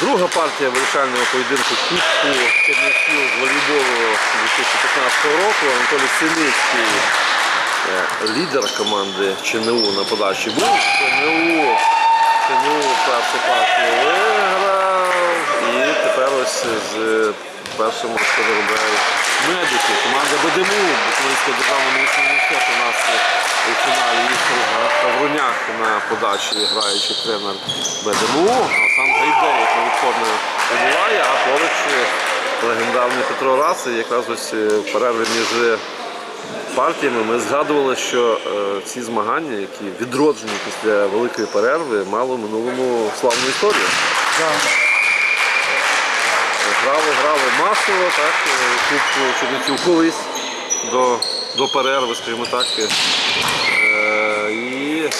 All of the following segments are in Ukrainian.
Друга партія вирішального поєдинку Кубку Чернівців з волейболу 2015 року. Анатолій Синицький, е, лідер команди ЧНУ на подачі був. ЧНУ, ЧНУ першу партію виграв. І тепер ось з першим що заробляють медики. Команда БДМУ, Буковинського державного університету у нас у фіналі їхав Гавруняк на подачі граючий тренер БДМУ. Легендарний Петро Раси якраз ось е, в перерві між партіями ми згадували, що е, ці змагання, які відроджені після великої перерви, мали в минулому славну історію. Грали, грали масово, так, е, кубку Чернівців колись до, до перерви, скажімо так. Е, і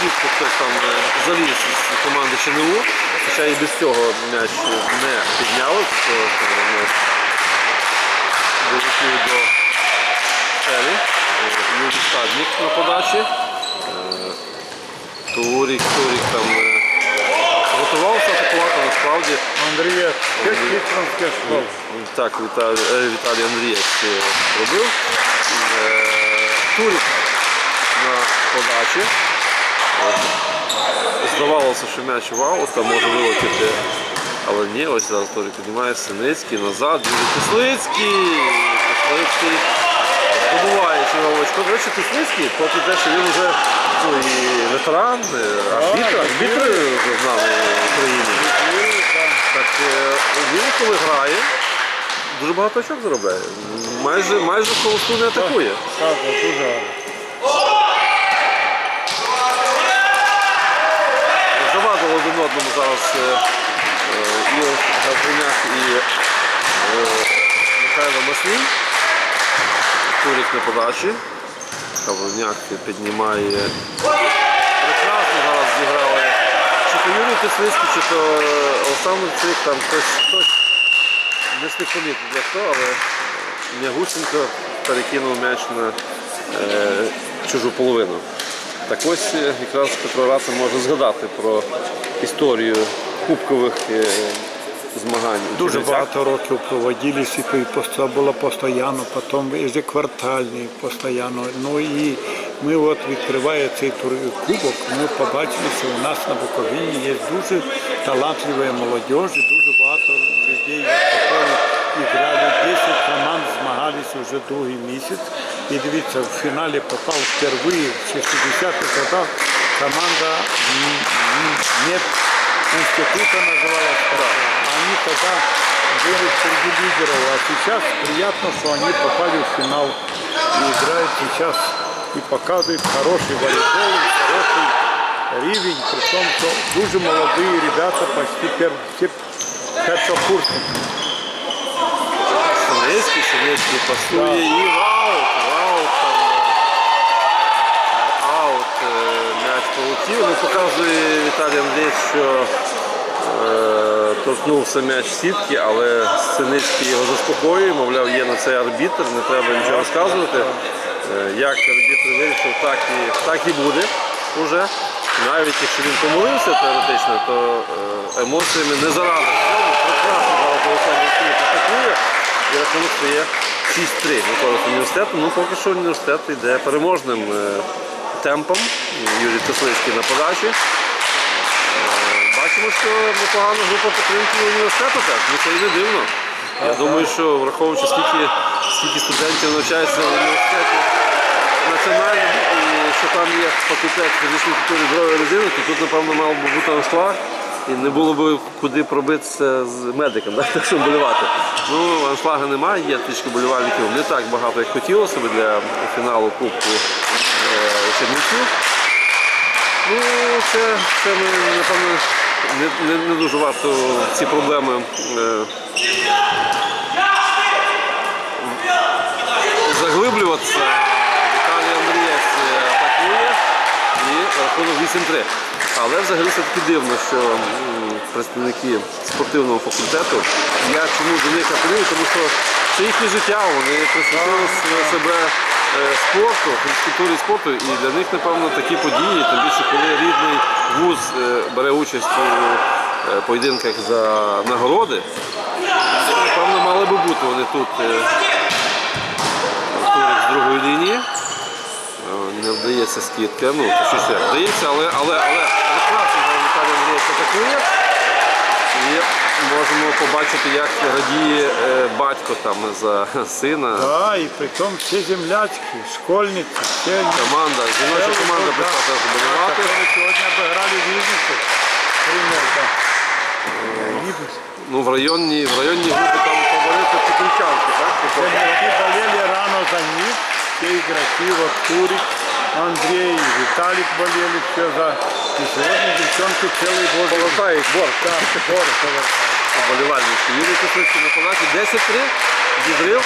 чітко хтось там е, заліз з команди ЧНУ, хоча і без цього м'яч не підняли, то е, долетів до целі. Е, Юрій Стадник на подачі. Е, Турік, Турік там е, готувався атакувати, насправді. Слово. Так, Віталій, е, Андрієць е, робив. Е, Турік на подачі. Здавалося, що м'яч в аут, там може вилетіти. Але ні, ось зараз Турік піднімає Синицький назад. Дуже Кислицький. Кислицький здобуває чергову очко. До речі, Кислицький, попри те, що він вже ну, і ветеран, е, арбітр, арбітр вже з нами в Україні. Так е, він коли грає, дуже багато очок заробляє. Майже, майже холосту не атакує. Так, дуже гарно. Завадили один одному зараз е, е, і Гавриняк, і е, Михайло Маслій. Турік на подачі. Гавриняк піднімає. Прекрасно зараз зіграли. Чи то Юрій Кислицький, чи то Олександр Цик, там хтось, хтось не встиг для хто, але Мягусенко перекинув м'яч на е, чужу половину. Так ось якраз Петро Рацин може згадати про історію кубкових е, змагань. Дуже багато років проводились, і це було постійно, потім ежеквартальні постійно. Ну і ми от відкриває цей тур- кубок, ми побачили, що у нас на Буковині є дуже талантливі молодіжі, дуже багато людей, які грали 10 команд, змагалися вже другий місяць. І дивіться, в фіналі попав впервые в 60-х годах команда м, м, нет института называлась. правда. Они тогда были среди лидеров, а сейчас приятно, что они попали в финал и играют сейчас и показывают хороший волейбол, хороший рівень, при том, что дуже молодые ребята, почти пер, все першокурсники. Синецький, Синецький пасує і аут, аут. там, е, Аут, е, м'яч полетів. Ну, показує Віталій Андрійович, що е, торкнувся м'яч сітки, але Синицький його заспокоює, мовляв, є на це арбітр, не треба нічого розказувати. Е, як арбітр вирішив, так і, так і буде уже. Навіть якщо він помилився теоретично, то е, емоціями не зарадив. Прекрасно зараз Олександр. І рахунок стає 6-3 на користь університету. Ну, поки що університет йде переможним е, темпом. Юрій Теслицький на подачі. Е, Бачимо, що непогана група підтримки університету теж. Ну це і не дивно. Я думаю, що враховуючи скільки, скільки студентів навчається в університеті національному і що там є факультет фізичної культури здоров'я людини, то тут, напевно, мав би бути аншлаг. І не було б куди пробитися з медиком, так, так щоб болювати. Ну, аншлага немає, є трішки болівальників не так багато, як хотілося б для фіналу Кубку е, Чернівців. Ну, це, це напевно, не, не, не дуже варто ці проблеми е, заглиблюватися. Віталій Андрієць е, атакує і рахунок 8-3. Але взагалі все-таки дивно, що представники спортивного факультету, я чому до них апелюю, тому що це їхнє життя, вони присвятили себе е, спорту, фізкультурі спорту, і для них, напевно, такі події, тим більше, коли рідний вуз е, бере участь у е, поєдинках за нагороди. Напевно, мали би бути вони тут. з другої лінії. Е, Не вдається скидка. Ну, то щось як вдається, але, але, але зараз Віталій Андрійович атакує. І можемо побачити, як радіє е, батько там за сина. Да, і при тому всі землячки, школьниці, все Команда, жіноча команда Да. прийшла теж болювати. Которые сегодня обыграли Вижницу. Пример, да. Вижница. Ну, в районній, в районній групі там фаворити Петричанки, так? Земляки болели рано за них, все игроки, вот Турик, Андрей, Виталик болели, все за... И сегодня девчонки целый божий Повертають борт. Да, бор повертають. Болівальнички. Юрій Косицький на подачі 10-3. Відрив.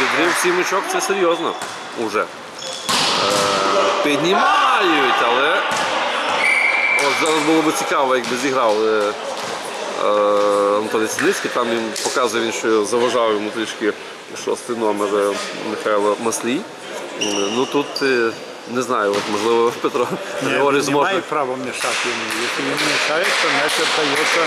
Відрив сім очок, це серйозно. Уже. Е, піднімають, але от зараз було б цікаво, якби зіграв е, е, Анатолій Синицький. Там він показує, він, що заважав йому трішки шостий номер е, Михайло Маслій. Е, Ну тут е, не знаю, от, можливо Петро Григорій не зможе. має права мешать ему. Если ему мешает, то мяч отдается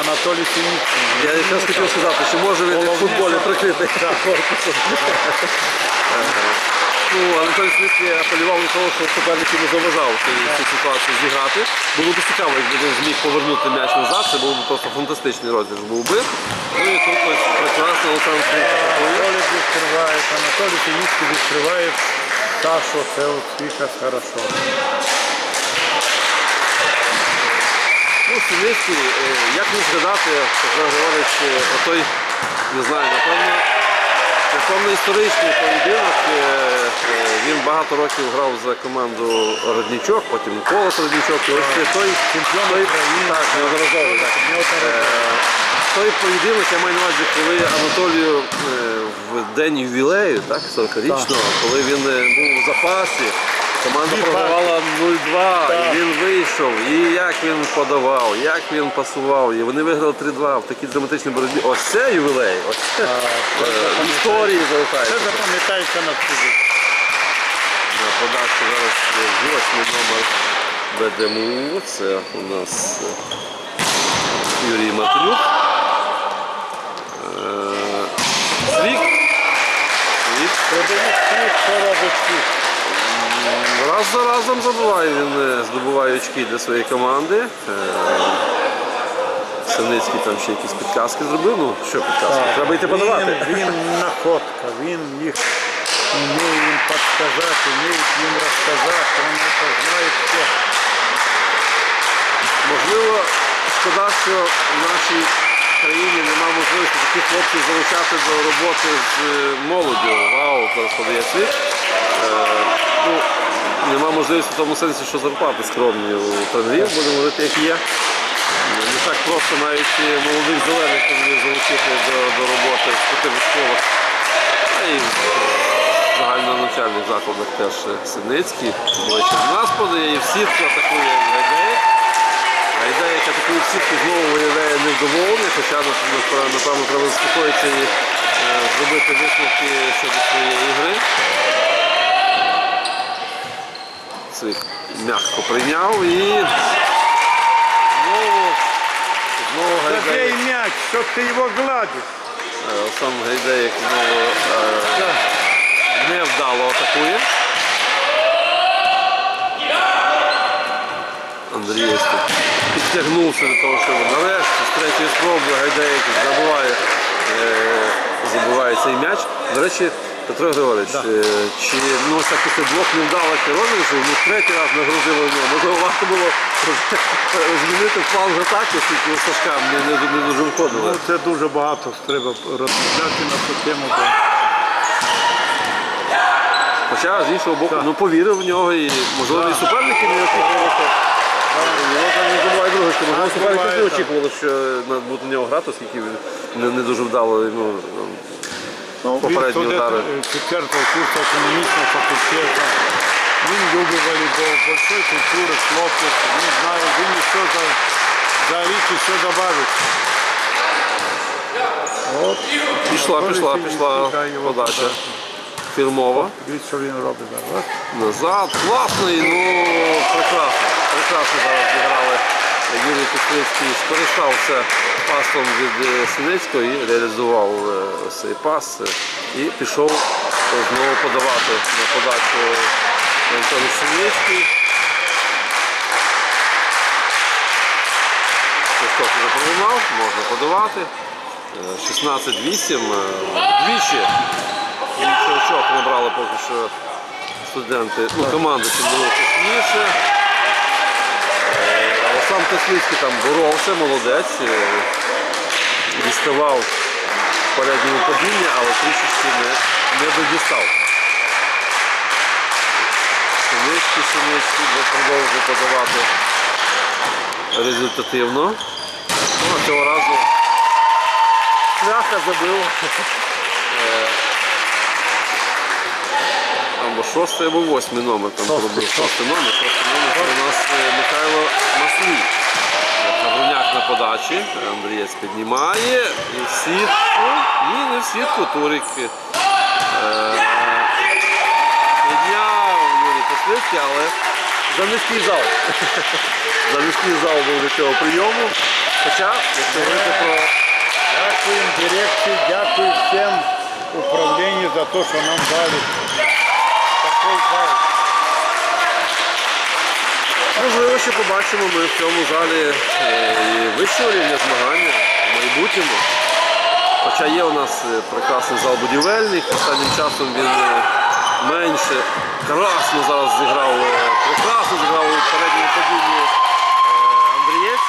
Анатолию Синицкому. Я якраз хотів сказати, що може він в футболі прикрити корпусом. Ну, Анатолій Сміцький апелював до того, що суперник йому заважав цю, ситуацію зіграти. Було б цікаво, якби він зміг повернути м'яч назад, це був би просто фантастичний розіграш був би. Ну і тут ось прекрасно Олександр Сміцький атакує. Відкриває, Анатолій відкриває Сашу, це от якраз хорошо. Ну, Синицький, е, як не згадати, Петро Григорович, е, отой, не знаю, напевно, напевно історичний поєдинок. Е, Він багато років грав за команду Роднічок, потім Микола Роднічок. І ось це той, Чемпіон той, України. так, неодноразовий, так. Той поєдинок, я маю на увазі, коли Анатолію е, в день ювілею, так, 40-річного, коли він е, був у запасі, команда Дві програвала 0-2, Так. і він вийшов, і як він подавав, як він пасував, і вони виграли 3-2 в такій драматичній боротьбі. Ось це ювілей, ось це е, історії Це залишаються. запам'ятається на всю. На подачі зараз е, восьмий номер БДМУ, це у нас е, Юрій Матулюк. Продають. Раз за разом забуває він е, здобуває очки для своєї команди. Е, там ще якісь підказки зробив. Ну, що підказки? Треба йти подавати. Він, він находка, він їх вміє їм підказати, вміє їм розказати, він це знає все. Можливо, шкода, що в країні немає можливості таких хлопців залучати до роботи з е, молоддю. Вау, світ. Е, ну, нема можливості в тому сенсі, що зарплати скромні у тренерів, будемо говорити, як є. Не так просто навіть молодих зелених тренерів залучити до, до роботи в спортивних школах. А і в загальнонавчальних закладах теж Синицький. Ближче до нас подає і в сітку атакує яка такої знову виявляє невдоволення, хоча напевно, треба заспокоїтися і е, зробити висновки щодо своєї гри. Цвік м'яко прийняв і знову, знову Гайдей. мяч, щоб ти його гладиш. Е, Сам Гайдей знову е, невдало атакує. Андрій підтягнувся до того, щоб нарешті з третьої спроби Гайдей забуває, е, забуває цей м'яч. До речі, Петро Григорович, е, чи ну, ось так після двох невдалих розіграшів, ну третій раз нагрузили в нього. Можливо, варто було змінити план в атаки, оскільки у Сашка не, не, не дуже виходило. Ну, це дуже багато треба розмовляти на цю тему. бо Хоча з іншого боку, ну повірив в нього і можливо і суперники не очікували, друге, що можливо Так, не очікували, що на- будуть на нього грати, оскільки він не, не дуже вдало йому. Ну, Попередні удари. е, четвертого курсу економічного факультету. Він любить волейбол, большой культури, хлопець, він знає, він ще за, за рік ще добавить. От, Пішла, пішла, пішла подача. Фірмова. Дивіться, що він робить зараз. Назад. Класний, ну прекрасно. Прекрасно зараз зіграли Юрій Куцвицький скористався пасом від е, Синицького і реалізував е, цей пас е, і пішов знову подавати на подачу Антон Синицький. Христос вже пролунав, можна подавати. Е, 16-8. е, Двічі. Більше очок набрали поки що студенти. Ну, команда чим було точніше. Е, сам Теслицький там боровся, молодець. е, Діставав в передньому але трішечки не, не додістав. Синицький вже продовжує подавати результативно. Ну, а цього разу Шляха забив. Е, Або шостий, або восьмий номер там пробив. Шостий номер, шостий номер це у нас е, Михайло Маслій. Гавроняк на подачі. Андрієць піднімає. І в сітку. Ні, не в сітку. Турик е, підняв Юрій Кослицький, але за низький зал. за низький зал був до цього прийому. Хоча, якщо говорити про Дякуємо дирекції, дякую всім управлінню за те, що нам дали. Можливо, ще побачимо ми в цьому залі е, і вищого рівня змагання в майбутньому. Хоча є у нас е, прекрасний зал будівельник, останнім часом він е, менше красно зараз зіграв, прекрасно зіграв у передньому падінні е, Андрієць.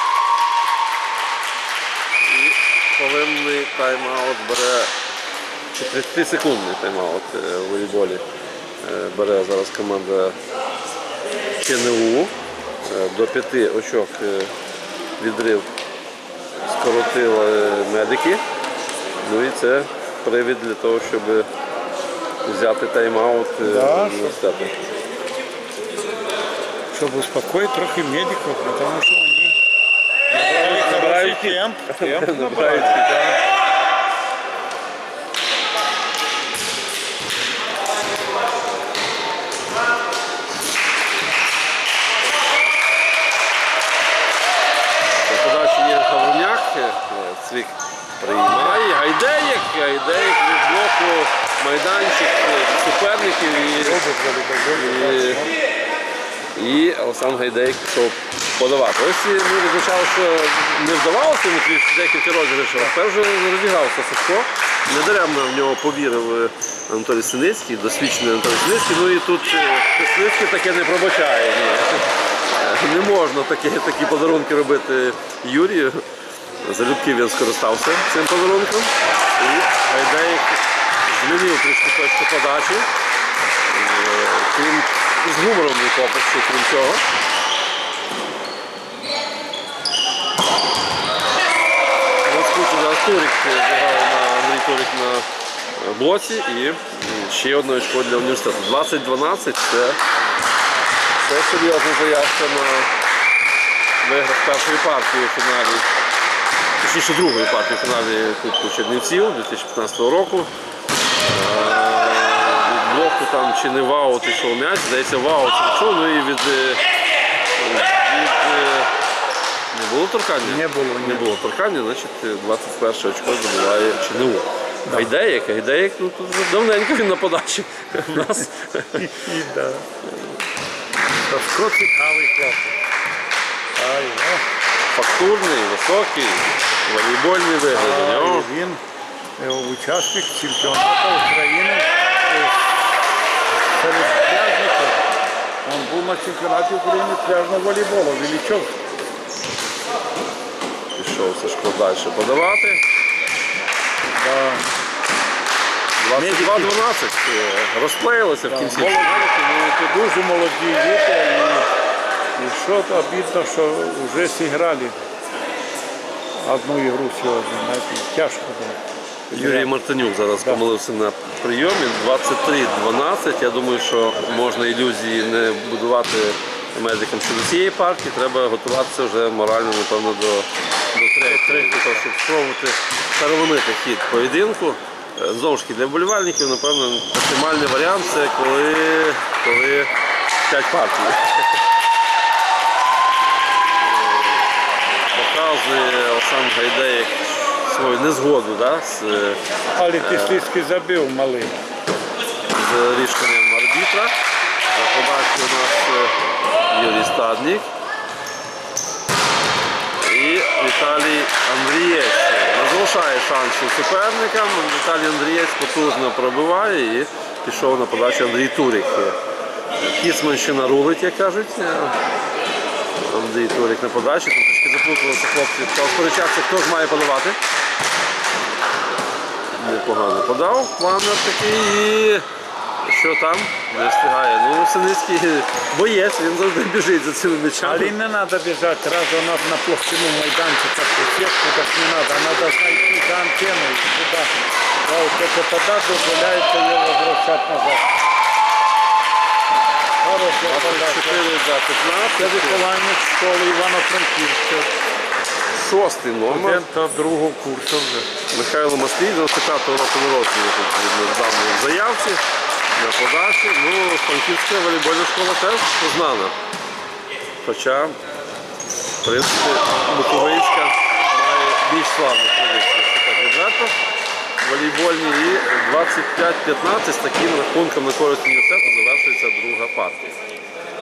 І хвилинний тайм-аут бере, чи 30 секундний тайм-аут у волейболі бере зараз команда ЧНУ. Е, До п'яти очок е, відрив скоротили медики. Ну і це привід для того, щоб взяти тайм-аут е, Да, університету. Щоб успокоїти трохи медиків, тому що вони Набирають темп. Темп Набирають набрали. На подачі є Гавроняк, е, Цвік приймає, Гайдеєк, Гайдеєк від блоку, майданчик е, суперників і, і, і Олександр Гайдеєк пішов подавати. Ось ми визначали, що не вдавалося йому декілька розіграшів, а тепер вже розігрався Сашко. Недаремно в нього повірив е, Анатолій Синицький, досвідчений Анатолій Синицький. Ну і тут е, Синицький таке не пробачає. Ні. Не можна такі, такі подарунки робити Юрію. Залюбки він скористався цим подарунком. І Гайдеєк змінив трішки точку подачі. Е, Крім з гумором і хлопець, ще крім цього. Розкручу зараз Турик на Андрій Турик на е, блоці і ще одне очко для університету. 20-12 це, це серйозна заявка на виграш першої партії у фіналі. Точніше другої партії в фіналі Кубку Чернівців 2015 року. Е, там чи не вау йшов м'яч, здається, вау йшов, ну і від, е, від е, не було торкання? Не було. Не було торкання, значить 21 очко забуває ЧНУ. Гайдеєк, Гайдеєк, ну тут давненько він на подачі. У нас І да. Сашко цікавий хлопець. Фактурний, високий, волейбольний вигляд. Він е, учасник чемпіонату України е, серед пляжників. Він був на чемпіонаті України пляжного волейболу. Величок. Пішов Сашко далі подавати. Да. 22-12 е, розклеїлося в кінці. Молоді, ну, дуже молоді діти. І, і що то обідно, що вже зіграли одну ігру сьогодні. Навіть тяжко було. Юрій Мартинюк зараз помилився на прийомі. 23-12. Я думаю, що можна ілюзії не будувати медикам щодо цієї партії. Треба готуватися вже морально, напевно, до, до третьої, для того, щоб спробувати переломити хід поєдинку. Е, Знову ж таки, для вболівальників, напевно, оптимальний варіант це коли, коли 5 партій. показує Олександр Гайдеєк свою незгоду да, з, е, Але Тислицький забив малий. з рішенням арбітра. На подачі у нас е, Юрій Стаднік і Віталій Андрієць. Не залишає шансів суперникам. Віталій Андрієць потужно пробиває і пішов на подачу Андрій Турік. Кіцманщина рулить, як кажуть. Е, Андрій Турік на подачі. Тут трішки заплуталися хлопці. Та сперечатися, хто ж має подавати. Непогано подав. Планер такий і що там? Не встигає. Ну, Синицький боєць, він завжди біжить за цими м'ячами. Але не треба біжати, раз вона на площину майданчика по сетку, так не треба. Треба зайти за антенну і туди. А вот это тогда дозволяється її возвращати назад. Хороша подача. 4 Це 15. вихованець школи Івано-Франківська. Шостий номер. Студента другого курсу вже. Михайло Маслій, 95-го року народження тут видно в заявці на подачі. Ну, Франківська волейбольна школа теж знана. Хоча, в принципі, Буковинська має більш славну традицію, якщо так відверто. Волейбольні і 25-15 з таким рахунком на користь університету завершується друга партія.